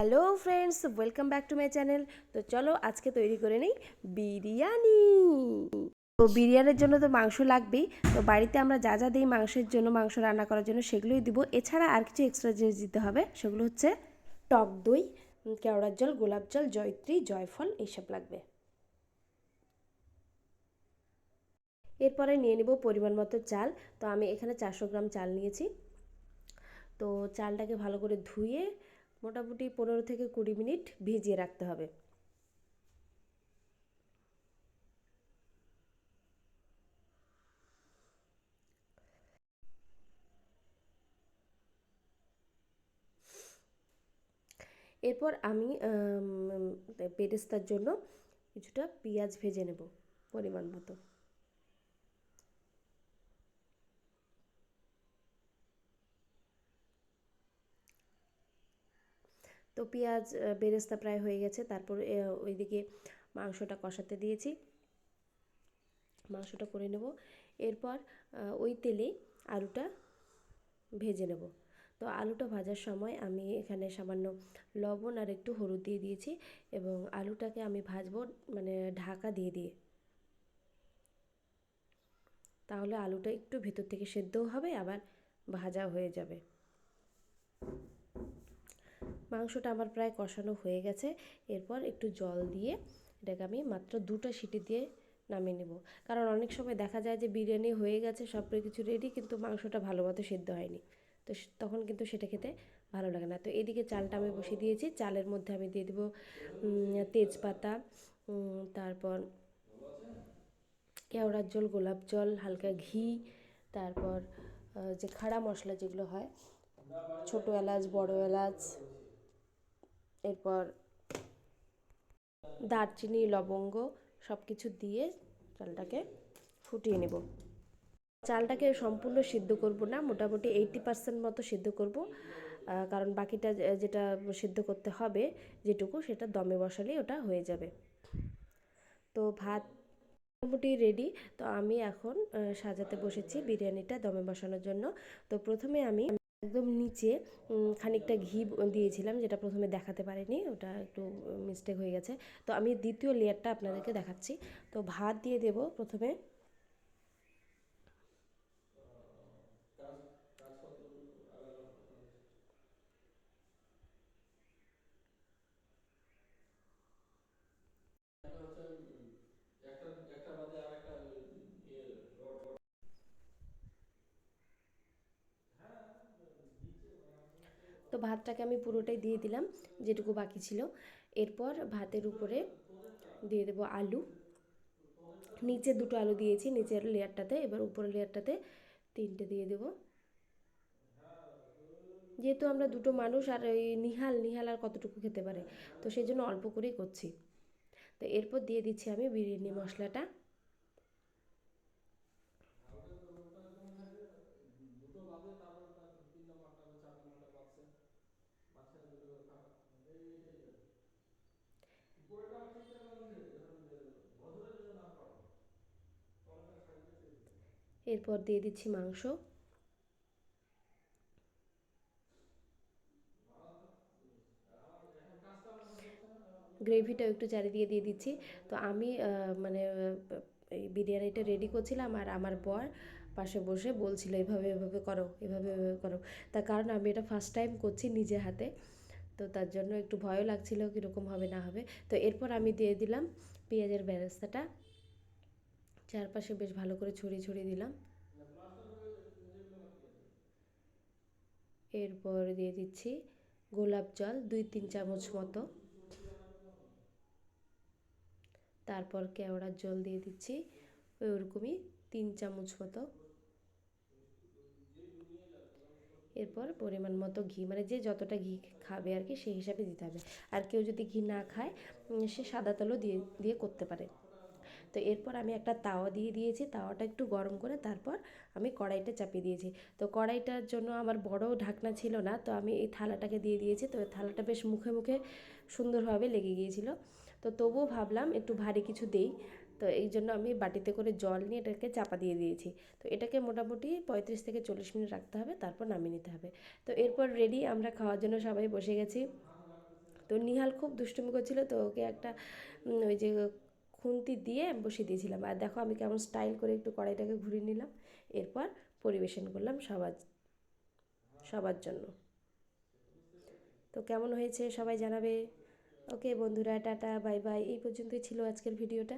Hello friends, welcome back to my channel. তো চলো আজকে তৈরি করে নিই বিরিয়ানি। তো বিরিয়ানির জন্য তো মাংস লাগবেই। তো বাড়িতে আমরা যা যা দিই মাংসের জন্য, মাংস রান্না করার জন্য সেগুলোই দিব। এছাড়া আর কিছু এক্সট্রা জিনিস দিতে হবে। সেগুলো হচ্ছে টক দই, কেওড়ার জল, গোলাপ জল, জয়ত্রী, জয়ফল এইসব লাগবে। এরপরে নিয়ে নেব পরিমাণ মতো চাল। তো আমি এখানে চারশো গ্রাম চাল নিয়েছি। তো চালটাকে ভালো করে ধুয়ে মোটামুটি পনেরো থেকে কুড়ি মিনিট ভিজিয়ে রাখতে হবে। এরপর আমি বেরেস্তার জন্য কিছুটা পেঁয়াজ ভেজে নেব পরিমাণ মতো। তো পেঁয়াজ বেরেস্তা প্রায় হয়ে গেছে। তারপর ওইদিকে মাংসটা কষাতে দিয়েছি। মাংসটা করে নেব। এরপর ওই তেলে আলুটা ভেজে নেব। তো আলুটা ভাজার সময় আমি এখানে সামান্য লবণ আর একটু হলুদ দিয়ে দিয়েছি এবং আলুটাকে আমি ভাজবো মানে ঢাকা দিয়ে দিয়ে। তাহলে আলুটা একটু ভেতর থেকে সেদ্ধও হবে, আবার ভাজা হয়ে যাবে। মাংসটা আমার প্রায় কষানো হয়ে গেছে। এরপর একটু জল দিয়ে এটাকে আমি মাত্র দুটো সিটি দিয়ে নামিয়ে নেব। কারণ অনেক সময় দেখা যায় যে বিরিয়ানি হয়ে গেছে সব কিছু রেডি কিন্তু মাংসটা ভালো মতো সেদ্ধ হয়নি। তো তখন কিন্তু সেটা খেতে ভালো লাগে না। তো এদিকে চালটা আমি বসিয়ে দিয়েছি। চালের মধ্যে আমি দিয়ে দেবো তেজপাতা তারপর কেওড়ার জল, গোলাপ জল, হালকা ঘি, তারপর যে খাড়া মশলা যেগুলো হয়, ছোটো এলাচ, বড় এলাচ এরপর দারচিনি, লবঙ্গ সব কিছু দিয়ে চালটাকে ফুটিয়ে নেব। চালটাকে সম্পূর্ণ সিদ্ধ করব না, মোটামুটি এইটটি পার্সেন্ট মতো সিদ্ধ করব। কারণ বাকিটা যেটা সিদ্ধ করতে হবে, যেটুকু সেটা দমে বসালেই ওটা হয়ে যাবে। তো ভাত মোটামুটি রেডি তো আমি এখন সাজাতে বসেছি বিরিয়ানিটা দমে বসানোর জন্য। তো প্রথমে আমি একদম নিচে খানিকটা ঘি দিয়েছিলাম, যেটা প্রথমে দেখাতে পারিনি, ওটা একটু মিস্টেক হয়ে গেছে। তো আমি দ্বিতীয় লেয়ারটা আপনাদেরকে দেখাচ্ছি। তো ভাত দিয়ে দেব প্রথমে তো ভাতটাকে আমি পুরোটাই দিয়ে দিলাম, যেটুকু বাকি ছিল। এরপর ভাতের উপরে দিয়ে দেবো আলু। নিচে দুটো আলু দিয়েছি, নিচের লেয়ারটাতে, এবার উপরের লেয়ারটাতে তিনটে দিয়ে দেবো। যেহেতু আমরা দুটো মানুষ, আর ওই নিহাল নিহাল আর কতটুকু খেতে পারে, তো সেই জন্য অল্প করেই করছি। তো এরপর দিয়ে দিচ্ছি আমি বিরিয়ানি মশলাটা। এরপর দিয়ে দিচ্ছি মাংস। গ্রেভিটাও একটু চারিদিকে দিয়ে দিচ্ছি। তো আমি মানে এই বিরিয়ানিটা রেডি করছিলাম আর আমার বর পাশে বসে বলছিল, এভাবে এভাবে করো, এভাবে এভাবে করো। তার কারণ আমি এটা ফার্স্ট টাইম করছি নিজে হাতে। তো তার জন্য একটু ভয়ও লাগছিল কীরকম হবে, না হবে। তো এরপর আমি দিয়ে দিলাম পেঁয়াজের বেরেস্তাটা। চারপাশে বেশ ভালো করে ছড়িয়ে ছড়িয়ে দিলাম। এরপর দিয়ে দিচ্ছি গোলাপ জল দুই তিন চামচ মতো। তারপর কেওড়ার জল দিয়ে দিচ্ছি ওরকমই তিন চামচ মতো। এরপর পরিমাণ মতো ঘি মানে যে যতটা ঘি খাবে আর কি সেই হিসাবে দিতে হবে। আর কেউ যদি ঘি না খায় সে সাদা তেলও দিয়ে দিয়ে করতে পারে। তো এরপর আমি একটা তাওয়া দিয়ে দিয়েছি, তাওয়াটা একটু গরম করে তারপর আমি কড়াইটা চাপিয়ে দিয়েছি। তো কড়াইটার জন্য আমার বড় ঢাকনা ছিল না, তো আমি এই থালাটাকে দিয়ে দিয়েছি। তো থালাটা বেশ মুখে মুখে সুন্দরভাবে লেগে গিয়েছিল। তো তবুও ভাবলাম একটু ভারী কিছু দেই। তো এই জন্য আমি বাটিতে করে জল নিয়ে এটাকে চাপা দিয়ে দিয়েছি। তো এটাকে মোটামুটি পঁয়ত্রিশ থেকে চল্লিশ মিনিট রাখতে হবে, তারপর নামিয়ে নিতে হবে। তো এরপর রেডি আমরা খাওয়ার জন্য সবাই বসে গেছি। তো নিহাল খুব দুষ্টুমি করছিল, তো ওকে একটা ওই যে খুন্তি দিয়ে বসিয়ে দিয়েছিলাম। আর দেখো আমি কেমন স্টাইল করে একটু কড়াইটাকে ঘুরিয়ে নিলাম। এরপর পরিবেশন করলাম সবার সবার জন্য। তো কেমন হয়েছে সবাই জানাবে। ওকে বন্ধুরা, টাটা, বাই বাই। এই পর্যন্তই ছিল আজকের ভিডিওটা।